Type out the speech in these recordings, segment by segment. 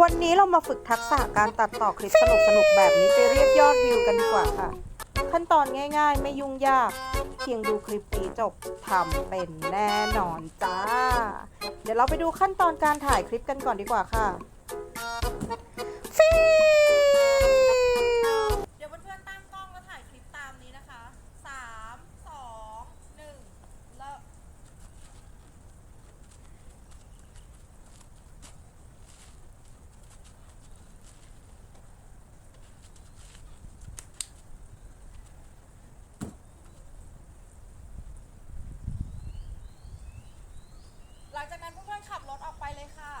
วันนี้เรามาฝึกทักษะการตัดต่อคลิปสนุกๆแบบนี้ไปเรียกยอดวิวกันดีกว่าค่ะ ขั้นตอนง่าย ๆ ไม่ยุ่งยาก เพียงดูคลิปนี้จบทำเป็นแน่นอนจ้า เดี๋ยวเราไปดูขั้นตอนการถ่ายคลิปกันก่อนดีกว่าค่ะฟิว เดี๋ยวเพื่อนๆตั้งกล้องแล้วถ่ายคลิปตามนี้นะคะ สาม สอง หนึ่งเริ่มหลังจากนั้นเพื่ อนๆขับรถออกไปเลยค่ะ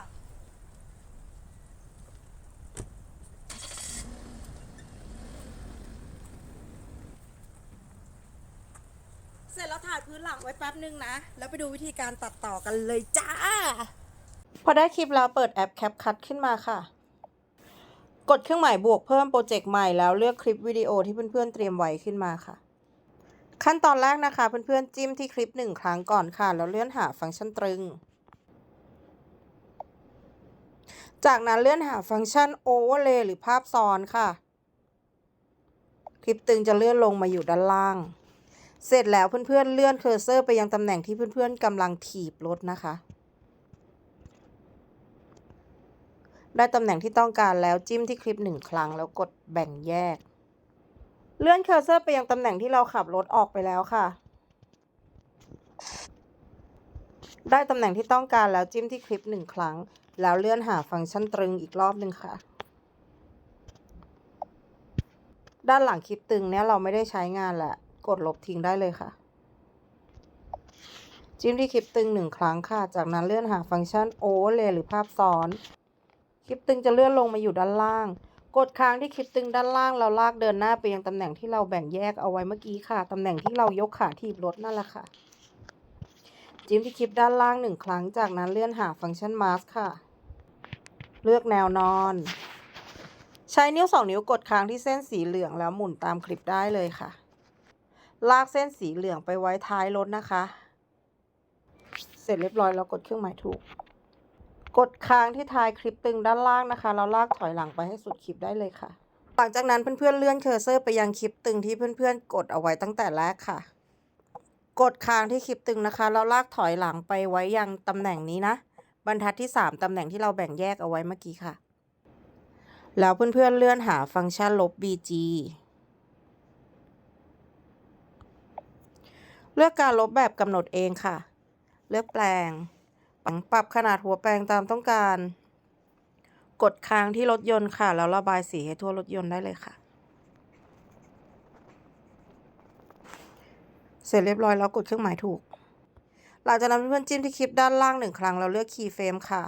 เสร็จแล้วถ่ายพื้นหลังไว้แป๊บนึงนะ แล้วไปดูวิธีการตัดต่อกันเลยจ้า พอได้คลิปแล้วเปิดแอป CapCut ขึ้นมาค่ะ กดเครื่องหมายบวกเพิ่มโปรเจกต์ใหม่แล้วเลือกคลิปวิดีโอที่เพื่อนๆเตรียมไว้ขึ้นมาค่ะ ขั้นตอนแรกนะคะเพื่อนๆจิ้มที่คลิปหนึ่งครั้งก่อนค่ะ แล้วเลื่อนหาฟังก์ชันตรึง จากนั้นเลื่อนหาฟังก์ชัน Overlay หรือภาพซ้อนค่ะ คลิปตึงจะเลื่อนลงมาอยู่ด้านล่าง เสร็จแล้วเพื่อนๆเลื่อนเคอร์เซอร์ไปยังตำแหน่งที่เพื่อนๆกำลังถีบรถนะคะ ได้ตำแหน่งที่ต้องการแล้วจิ้มที่คลิปหนึ่งครั้งแล้วกดแบ่งแยก เลื่อนเคอร์เซอร์ไปยังตำแหน่งที่เราขับรถออกไปแล้วค่ะ ได้ตำแหน่งที่ต้องการแล้วจิ้มที่คลิปหนึ่งครั้ง แล้วเลื่อนหาฟังก์ชันตรึงอีกรอบหนึ่งค่ะ ด้านหลังคลิปตึงเนี้ยเราไม่ได้ใช้งานแหละ กดลบทิ้งได้เลยค่ะ จิ้มที่คลิปตึงหนึ่งครั้งค่ะ จากนั้นเลื่อนหาฟังก์ชัน Overlay หรือภาพซ้อน คลิปตึงจะเลื่อนลงมาอยู่ด้านล่าง กดค้างที่คลิปตึงด้านล่างเราลากเดินหน้าไปยังตำแหน่งที่เราแบ่งแยกเอาไว้เมื่อกี้ค่ะตำแหน่งที่เรายกขาถีบรถนั่นแหละค่ะ จิ้มที่คลิปด้านล่างหนึ่งครั้ง จากนั้นเลื่อนหาฟังก์ชัน Mask ค่ะ เลือกแนวนอน ใช้นิ้วสองนิ้วกดค้างที่เส้นสีเหลืองแล้วหมุนตามคลิปได้เลยค่ะ ลากเส้นสีเหลืองไปไว้ท้ายรถนะคะ เสร็จเรียบร้อยแล้วกดเครื่องหมายถูก กดค้างที่ท้ายคลิปตึงด้านล่างนะคะแล้วลากถอยหลังไปให้สุดคลิปได้เลยค่ะ หลังจากนั้นเพื่อนๆเลื่อนเคอร์เซอร์ไปยังคลิปตึงที่เพื่อนๆกดเอาไว้ตั้งแต่แรกค่ะ กดค้างที่คลิปตึงนะคะ แล้วลากถอยหลังไปไว้ยังตำแหน่งนี้นะ บรรทัดที่ 3 ตำแหน่งที่เราแบ่งแยกเอาไว้เมื่อกี้ค่ะ แล้วเพื่อนๆเลื่อนหาฟังก์ชันลบ BG เลือกการลบแบบกำหนดเองค่ะ เลือกแปลง ปรับขนาดหัวแปลงตามต้องการ กดค้างที่รถยนต์ค่ะ แล้วระบายสีให้ทั่วรถยนต์ได้เลยค่ะ เสร็จเรียบร้อยแล้วกดเครื่องหมายถูก หลังจากนั้นเพื่อนจิ้มที่คลิปด้านล่างหนึ่งครั้งแล้วเลือกคีย์เฟรมค่ะ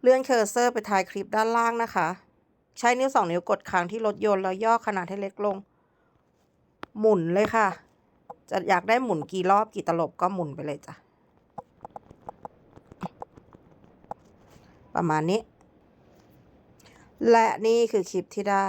เลื่อนเคอร์เซอร์ไปท้ายคลิปด้านล่างนะคะ ใช้นิ้วสองนิ้วกดค้างที่รถยนต์แล้วย่อขนาดให้เล็กลง หมุนเลยค่ะ จะอยากได้หมุนกี่รอบกี่ตลบก็หมุนไปเลยจ้ะ ประมาณนี้ และนี่คือคลิปที่ได้